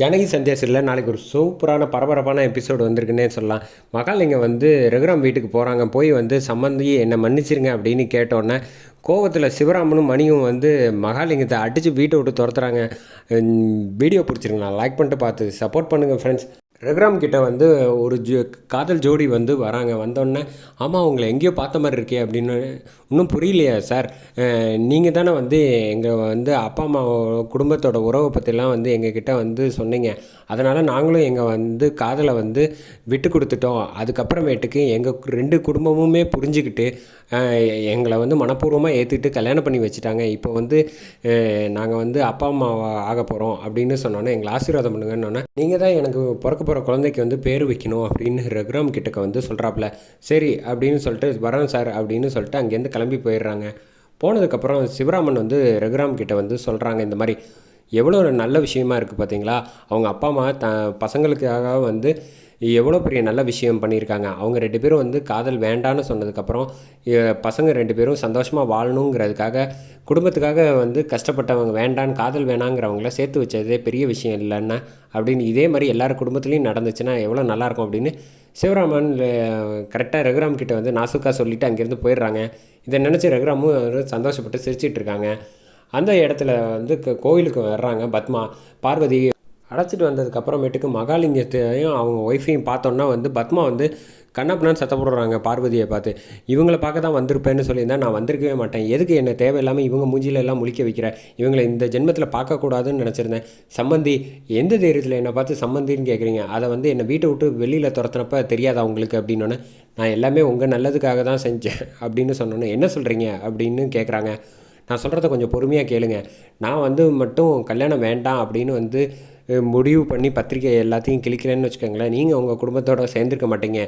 ஜனகி சந்தேசத்தில் நாளைக்கு ஒரு சூப்பரான பரபரப்பான எபிசோடு வந்திருக்குன்னே சொல்லலாம். மகாலிங்கம் வந்து ரகுராம் வீட்டுக்கு போகிறாங்க போய் வந்து சம்மந்தி என்னை மன்னிச்சிருங்க அப்படின்னு கேட்டோன்னே கோவத்தில் சிவராமனும் மணியும் வந்து மகாலிங்கத்தை அடித்து வீட்டை விட்டு துரத்துறாங்க. வீடியோ பிடிச்சிருங்களா லைக் பண்ணிட்டு பார்த்து சப்போர்ட் பண்ணுங்கள் ஃப்ரெண்ட்ஸ் ரகுராம் கிட்ட வந்து ஒரு ஜோ காதல் ஜோடி வந்து வராங்க. வந்தோடனே ஆமாம் அவங்களை எங்கேயோ பார்த்த மாதிரி இருக்கே அப்படின்னு இன்னும் புரியலையா சார். நீங்கள் தானே வந்து எங்கள் வந்து அப்பா அம்மா குடும்பத்தோட உறவை பற்றிலாம் வந்து எங்ககிட்ட வந்து சொன்னீங்க. அதனால் நாங்களும் எங்கள் வந்து காதலை வந்து விட்டு கொடுத்துட்டோம். அதுக்கப்புறமேட்டுக்கு எங்கள் ரெண்டு குடும்பமுமே புரிஞ்சுக்கிட்டு எங்களை வந்து மனப்பூர்வமாக ஏற்றுக்கிட்டு கல்யாணம் பண்ணி வச்சுட்டாங்க. இப்போ வந்து நாங்கள் வந்து அப்பா அம்மா ஆக போகிறோம் அப்படின்னு சொன்னோன்னே எங்களை ஆசீர்வாதம் பண்ணுங்கன்னு நீங்கள் தான் எனக்கு பிறக்க போகிற குழந்தைக்கு வந்து பேர் வைக்கணும் அப்படின்னு ரகுராம் கிட்டக்க வந்து சொல்கிறாப்புல சரி அப்படின்னு சொல்லிட்டு வரோம் சார் அப்படின்னு சொல்லிட்டு அங்கேருந்து கிளம்பி போயிடுறாங்க. போனதுக்கப்புறம் சிவராமன் வந்து ரகுராம் கிட்ட வந்து சொல்கிறாங்க இந்த மாதிரி. எவ்வளோ ஒரு நல்ல விஷயமா இருக்குது பார்த்தீங்களா அவங்க அப்பா அம்மா த பசங்களுக்காக வந்து எவ்வளோ பெரிய நல்ல விஷயம் பண்ணியிருக்காங்க. அவங்க ரெண்டு பேரும் வந்து காதல் வேண்டான்னு சொன்னதுக்கப்புறம் பசங்க ரெண்டு பேரும் சந்தோஷமாக வாழணுங்கிறதுக்காக குடும்பத்துக்காக வந்து கஷ்டப்பட்டவங்க வேண்டான்னு காதல் வேணாங்கிறவங்கள சேர்த்து வச்சதே பெரிய விஷயம் இல்லைன்னா அப்படின்னு இதே மாதிரி எல்லார் குடும்பத்துலேயும் நடந்துச்சுன்னா எவ்வளோ நல்லாயிருக்கும் அப்படின்னு சிவராமன் கரெக்டாக ரகுராம் கிட்ட வந்து நாசுக்கா சொல்லிவிட்டு அங்கேருந்து போயிடுறாங்க. இதை நினச்சி ரகுராமும் சந்தோஷப்பட்டு சிரிச்சிட்டு இருக்காங்க. அந்த இடத்துல வந்து கோவிலுக்கு வர்றாங்க பத்மா. பார்வதி அழைச்சிட்டு வந்ததுக்கப்புறமேட்டுக்கு மகாலிங்கத்தையும் அவங்க ஒய்ஃபையும் பார்த்தோன்னா வந்து பத்மா வந்து கண்ணப்பனான்னு சத்த போடுறாங்க பார்வதியை பார்த்து இவங்கள பார்க்க தான் வந்திருப்பேன்னு சொல்லியிருந்தா நான் வந்திருக்கவே மாட்டேன். எதுக்கு என்ன தேவையில்லாமல் இவங்க மூஞ்சியில எல்லாம் முழிக்க வைக்கிற? இவங்களை இந்த ஜென்மத்தில் பார்க்கக்கூடாதுன்னு நினச்சிருந்தேன். சம்மந்தி எந்த தைரியத்தில் என்னை பார்த்து சம்மந்தின்னு கேட்குறீங்க அதை வந்து என்னை வீட்டை விட்டு வெளியில் துரத்துனப்ப தெரியாதா உங்களுக்கு? அப்படின்னோன்னே நான் எல்லாமே உங்கள் நல்லதுக்காக தான் செஞ்சேன். அப்படின்னு சொன்னோன்னே என்ன சொல்கிறீங்க அப்படின்னு கேட்குறாங்க நான் சொல்கிறத கொஞ்சம் பொறுமையாக கேளுங்க. நான் வந்து மட்டும் கல்யாணம் வேண்டாம் அப்படின்னு வந்து முடிவு பண்ணி பத்திரிக்கை எல்லாத்தையும் கிழிக்கிறேன்னு வச்சுக்கோங்களேன் நீங்கள் உங்கள் குடும்பத்தோடு சேர்ந்துருக்க மாட்டீங்க.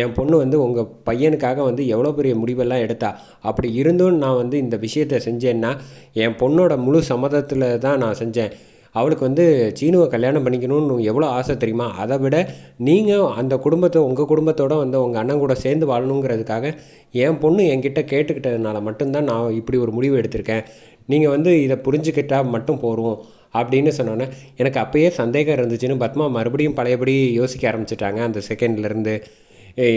என் பொண்ணு வந்து உங்கள் பையனுக்காக வந்து எவ்வளோ பெரிய முடிவெல்லாம் எடுத்தா? அப்படி இருந்தும் நான் வந்து இந்த விஷயத்தை செஞ்சேன்னா என் பொண்ணோட முழு சம்மதத்தில் தான் நான் செஞ்சேன். அவளுக்கு வந்து சீனுவை கல்யாணம் பண்ணிக்கணும்னு எவ்வளோ ஆசை தெரியுமா? அதை விட நீங்கள் அந்த குடும்பத்தை உங்கள் குடும்பத்தோடு வந்து உங்கள் அண்ணன் கூட சேர்ந்து வாழணுங்கிறதுக்காக என் பொண்ணு என்கிட்ட கேட்டுக்கிட்டதுனால மட்டும்தான் நான் இப்படி ஒரு முடிவு எடுத்திருக்கேன். நீங்கள் வந்து இதை புரிஞ்சுக்கிட்டால் மட்டும் போகிறோம் அப்படின்னு சொன்னோன்னே எனக்கு அப்போயே சந்தேகம் இருந்துச்சுன்னு பத்மா மறுபடியும் பழையபடி யோசிக்க ஆரம்பிச்சிட்டாங்க அந்த செகண்ட்லேருந்து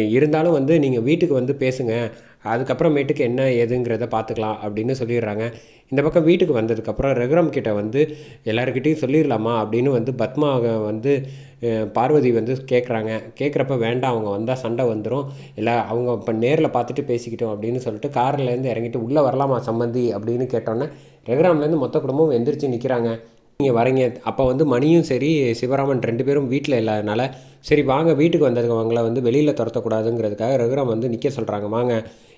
இருந்தாலும் வந்து நீங்கள் வீட்டுக்கு வந்து பேசுங்க அதுக்கப்புறமேட்டுக்கு என்ன ஏதுங்கிறத பார்த்துக்கலாம் அப்படின்னு சொல்லிடுறாங்க. இந்த பக்கம் வீட்டுக்கு வந்ததுக்கப்புறம் ரகுராம் கிட்ட வந்து எல்லாருக்கிட்டையும் சொல்லிடலாமா அப்படின்னு வந்து பத்மா வந்து பார்வதி வந்து கேட்குறாங்க கேட்குறப்ப வேண்டாம் அவங்க வந்தால் சண்டை வந்துடும் இல்லை அவங்க இப்போ நேரில் பார்த்துட்டு பேசிக்கிட்டோம் அப்படின்னு சொல்லிட்டு கார்லேருந்து இறங்கிட்டு உள்ளே வரலாமா சம்மந்தி அப்படின்னு கேட்டோன்னே ரகுராம்லேருந்து மொத்த குடும்பம் எந்திரிச்சு நிற்கிறாங்க நீங்கள் வரீங்க. அப்போ வந்து மணியும் சரி சிவராமன் ரெண்டு பேரும் வீட்டில் இல்லாதனால சரி வாங்க வீட்டுக்கு வந்தவங்களை வந்து வெளியில் துரத்தக்கூடாதுங்கிறதுக்காக ரகுராம் வந்து நிற்க சொல்கிறாங்க வாங்க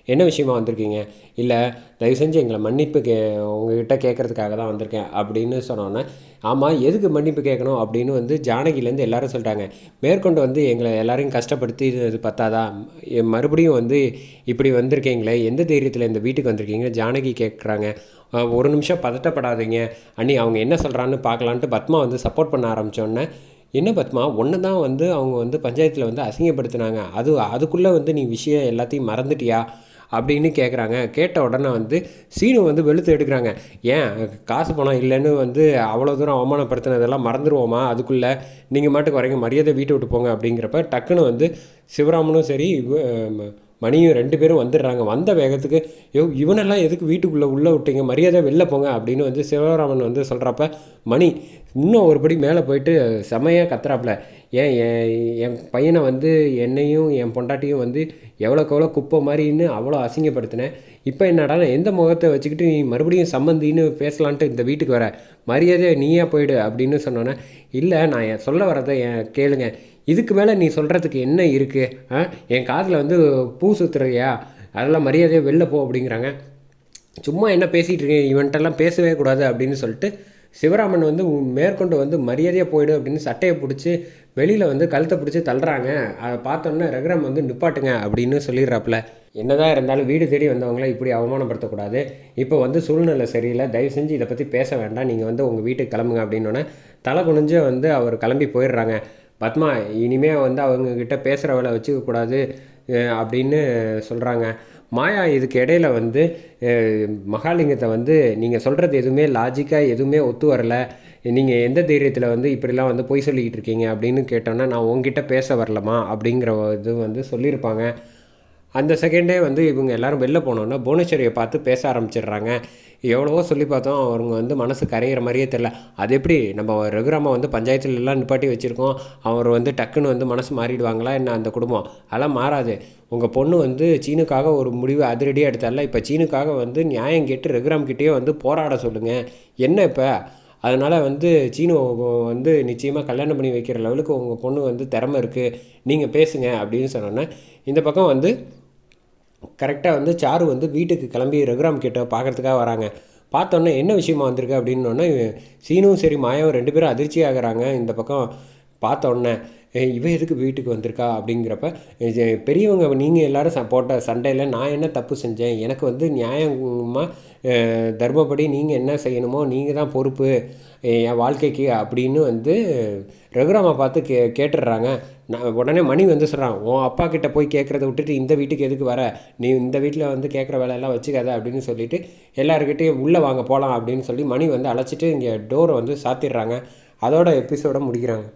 என்ன விஷயமா வந்திருக்கீங்க? இல்லை தயவு செஞ்சு எங்களை மன்னிப்பு கே உங்ககிட்ட கேட்குறதுக்காக தான் வந்திருக்கேன் அப்படின்னு சொன்னோன்னே ஆமாம் எதுக்கு மன்னிப்பு கேட்கணும் அப்படின்னு வந்து ஜானகிலேருந்து எல்லாரும் சொல்லிட்டாங்க மேற்கொண்டு வந்து எங்களை எல்லாரையும் கஷ்டப்படுத்தி இது பத்தாதா மறுபடியும் வந்து இப்படி வந்திருக்கீங்களே எந்த தைரியத்தில் இந்த வீட்டுக்கு வந்திருக்கீங்க? ஜானகி கேட்குறாங்க. ஒரு நிமிஷம் பதட்டப்படாதீங்க. அண்ணி அவங்க என்ன சொல்கிறான்னு பார்க்கலான்ட்டு பத்மா வந்து சப்போர்ட் பண்ண ஆரம்பித்தோன்னே என்ன பத்மா ஒன்று தான் வந்து அவங்க வந்து பஞ்சாயத்தில் வந்து அசிங்கப்படுத்தினாங்க. அது அதுக்குள்ளே வந்து நீ விஷயம் எல்லாத்தையும் மறந்துட்டியா? அப்படின்னு கேட்குறாங்க கேட்ட உடனே வந்து சீனு வந்து வெளுத்து எடுக்கிறாங்க. ஏன் காசு பணம் இல்லைன்னு வந்து அவ்வளோ தூரம் அவமானப்படுத்தினதெல்லாம் மறந்துடுவோமா அதுக்குள்ளே நீங்கள் மாட்டுக்கு வரீங்க மரியாதை வீட்டை விட்டு போங்க அப்படிங்கிறப்ப டக்குன்னு வந்து சிவராமனும் சரி மணியும் ரெண்டு பேரும் வந்துடுறாங்க. வந்த வேகத்துக்கு யோ இவனெல்லாம் எதுக்கு வீட்டுக்குள்ளே உள்ளே விட்டீங்க? மரியாதை வெளில போங்க அப்படின்னு வந்து சிவராமன் வந்து சொல்கிறப்ப மணி இன்னும் ஒருபடி மேலே போயிட்டு செமையாக கத்துறாப்புல ஏன் என் பையனை வந்து என்னையும் என் பொண்டாட்டியும் வந்து எவ்வளோக்கு எவ்வளோ குப்பை மாதிரின்னு அவ்வளோ அசிங்கப்படுத்தினேன் இப்போ என்னடா எந்த முகத்தை வச்சுக்கிட்டு நீ மறுபடியும் சம்மந்தின்னு பேசலான்ட்டு இந்த வீட்டுக்கு வர? மரியாதையை நீயே போயிடு அப்படின்னு சொன்னோன்னே இல்லை நான் என் சொல்ல வரதை என் கேளுங்க. இதுக்கு மேலே நீ சொல்கிறதுக்கு என்ன இருக்குது என் காதில் வந்து பூ சுற்றுறியா அதெல்லாம் மரியாதையாக வெளில போ அப்படிங்கிறாங்க. சும்மா என்ன பேசிகிட்டு இருக்கேன் இவன்ட்டெல்லாம் பேசவே கூடாது அப்படின்னு சொல்லிட்டு சிவராமன் வந்து மேற்கொண்டு வந்து மரியாதையாக போயிடு அப்படின்னு சட்டையை பிடிச்சி வெளியில் வந்து கழுத்தை பிடிச்சி தள்ளுறாங்க. அதை பார்த்தோன்னே ரகுராம் வந்து நிப்பாட்டுங்க அப்படின்னு சொல்லிடுறாப்புல. என்னதான் இருந்தாலும் வீடு தேடி வந்தவங்கள இப்படி அவமானப்படுத்தக்கூடாது. இப்போ வந்து சூழ்நிலை சரியில்லை. தயவு செஞ்சு இதை பற்றி பேச வேண்டாம். நீங்கள் வந்து உங்கள் வீட்டுக்கு கிளம்புங்க அப்படின்னோடனே தலை குனிஞ்சு வந்து அவர் கிளம்பி போயிடுறாங்க. பத்மா இனிமேல் வந்து அவங்கக்கிட்ட பேசுகிற வேலை வச்சுக்கக்கூடாது அப்படின்னு சொல்கிறாங்க மாயா இதுக்கு இடையில வந்து மகாலிங்கத்தை வந்து நீங்கள் சொல்கிறது எதுவுமே லாஜிக்காக எதுவுமே ஒத்து வரல. நீங்கள் எந்த தைரியத்தில் வந்து இப்படிலாம் வந்து பொய் சொல்லிக்கிட்டு இருக்கீங்க அப்படின்னு கேட்டோன்னா நான் உங்ககிட்ட பேச வரலமா அப்படிங்கிற இது வந்து சொல்லியிருப்பாங்க. அந்த செகண்டே வந்து இவங்க எல்லாரும் வெளில போனோன்னா புவனேஸ்வரியை பார்த்து பேச ஆரம்பிச்சிடுறாங்க. எவ்வளவோ சொல்லி பார்த்தோம். அவங்க வந்து மனசு கரையிற மாதிரியே தெரில அது எப்படி? நம்ம ரகுராமா வந்து பஞ்சாயத்தில் எல்லாம் நிப்பாட்டி வச்சுருக்கோம். அவர் வந்து டக்குன்னு வந்து மனசு மாறிடுவாங்களா? என்ன அந்த குடும்பம்? அதெல்லாம் மாறாது. உங்கள் பொண்ணு வந்து சீனுக்காக ஒரு முடிவு அதிரடியாக எடுத்தால இப்போ சீனுக்காக வந்து நியாயம் கேட்டு ரகுராம் கிட்டேயே வந்து போராட சொல்லுங்கள் என்ன இப்போ? அதனால் வந்து சீனு வந்து நிச்சயமாக கல்யாணம் பண்ணி வைக்கிற லெவலுக்கு உங்கள் பொண்ணு வந்து திறமை இருக்குது நீங்கள் பேசுங்க அப்படின்னு சொன்னோன்னே இந்த பக்கம் வந்து கரெக்டாக வந்து சாரு வந்து வீட்டுக்கு கிளம்பி ரகுராம் கிட்ட பார்க்கறதுக்காக வராங்க. பார்த்தோன்னே என்ன விஷயமா வந்திருக்கு அப்படின்னோடனே சீனும் சரி மாயாவும் ரெண்டு பேரும் அதிர்ச்சி ஆகிறாங்க இந்த பக்கம். பார்த்த இவன் எதுக்கு வீட்டுக்கு வந்திருக்கா அப்படிங்கிறப்ப பெரியவங்க நீங்கள் எல்லோரும் ச போட்ட சண்டையில் நான் என்ன தப்பு செஞ்சேன்? எனக்கு வந்து நியாயமாக தர்மப்படி நீங்கள் என்ன செய்யணுமோ நீங்கள் தான் பொறுப்பு என் வாழ்க்கைக்கு அப்படின்னு வந்து ரகுராமா பார்த்து கே கேட்டுடுறாங்க. நான் உடனே மணி வந்து சொல்கிறான் உன் அப்பா கிட்ட போய் கேட்குறத விட்டுட்டு இந்த வீட்டுக்கு எதுக்கு வர? நீ இந்த வீட்டில் வந்து கேட்குற வேலையெல்லாம் வச்சுக்காத அப்படின்னு சொல்லிட்டு எல்லாருக்கிட்டையும் உள்ளே வாங்க போகலாம் அப்படின்னு சொல்லி மணி வந்து அழைச்சிட்டு இங்கே டோரை வந்து சாத்திடுறாங்க. அதோட எபிசோட முடிக்கிறாங்க.